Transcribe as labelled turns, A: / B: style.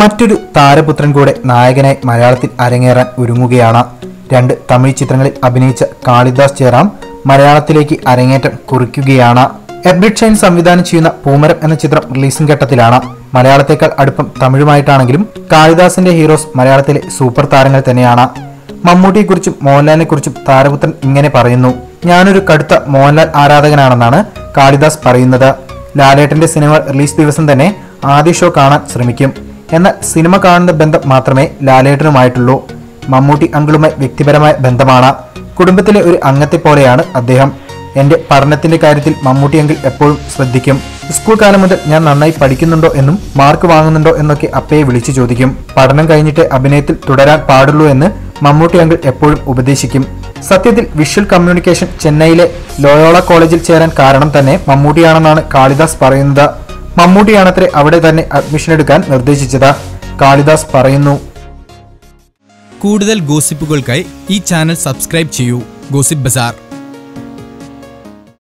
A: മറ്റൊരു താരപുത്രൻ കൂടെ നായകനായി മലയാളത്തിൽ അരങ്ങേറാൻ ഒരുങ്ങുകയാണ്. രണ്ട് തമിഴ് ചിത്രങ്ങളിൽ അഭിനയിച്ച കാളിദാസ് ജയറാം മലയാളത്തിലേക്ക് അരങ്ങേറ്റം കുറിക്കുകയാണ്. എബ്രിഡ് ഷൈൻ സംവിധാനം ചെയ്യുന്ന പൂമരം എന്ന ചിത്രം റിലീസിംഗ് ഘട്ടത്തിലാണ്. മലയാളത്തെക്കാൾ അടുപ്പം തമിഴുമായിട്ടാണെങ്കിലും കാളിദാസിന്റെ ഹീറോസ് മലയാളത്തിലെ സൂപ്പർ താരങ്ങൾ തന്നെയാണ്. മമ്മൂട്ടിയെക്കുറിച്ചും മോഹൻലാലിനെക്കുറിച്ചും താരപുത്രൻ ഇങ്ങനെ പറയുന്നു. ഞാനൊരു കടുത്ത മോഹൻലാൽ ആരാധകനാണെന്നാണ് കാളിദാസ് പറയുന്നത്. ലാലേട്ടന്റെ സിനിമ റിലീസ് ദിവസം തന്നെ ആദ്യ ഷോ കാണാൻ ശ്രമിക്കും. എന്നാൽ സിനിമ കാണുന്ന ബന്ധം മാത്രമേ ലാലേട്ടനുമായിട്ടുള്ളൂ. മമ്മൂട്ടി അങ്കിളുമായി വ്യക്തിപരമായ ബന്ധമാണ്. കുടുംബത്തിലെ ഒരു അംഗത്തെ പോലെയാണ് അദ്ദേഹം. എന്റെ പഠനത്തിന്റെ കാര്യത്തിൽ മമ്മൂട്ടി അങ്കിൾ എപ്പോഴും ശ്രദ്ധിക്കും. സ്കൂൾ കാലം മുതൽ ഞാൻ നന്നായി പഠിക്കുന്നുണ്ടോ എന്നും മാർക്ക് വാങ്ങുന്നുണ്ടോ എന്നൊക്കെ അപ്പയെ വിളിച്ചു ചോദിക്കും. പഠനം കഴിഞ്ഞിട്ട് അഭിനയത്തിൽ തുടരാൻ പാടുള്ളൂ എന്ന് മമ്മൂട്ടി അങ്കിൾ എപ്പോഴും ഉപദേശിക്കും. സത്യത്തിൽ വിഷ്വൽ കമ്മ്യൂണിക്കേഷൻ ചെന്നൈയിലെ ലോയോള കോളേജിൽ ചേരാൻ കാരണം തന്നെ മമ്മൂട്ടിയാണെന്നാണ് കാളിദാസ് പറയുന്നത്. മമ്മൂട്ടിയാണത്രേ അവിടെ തന്നെ അഡ്മിഷൻ എടുക്കാൻ നിർദ്ദേശിച്ചത്. കാളിദാസ് പറയുന്നു.
B: കൂടുതൽ ഗോസിപ്പുകൾക്കായി ഈ ചാനൽ സബ്സ്ക്രൈബ് ചെയ്യൂ. Gossip bazaar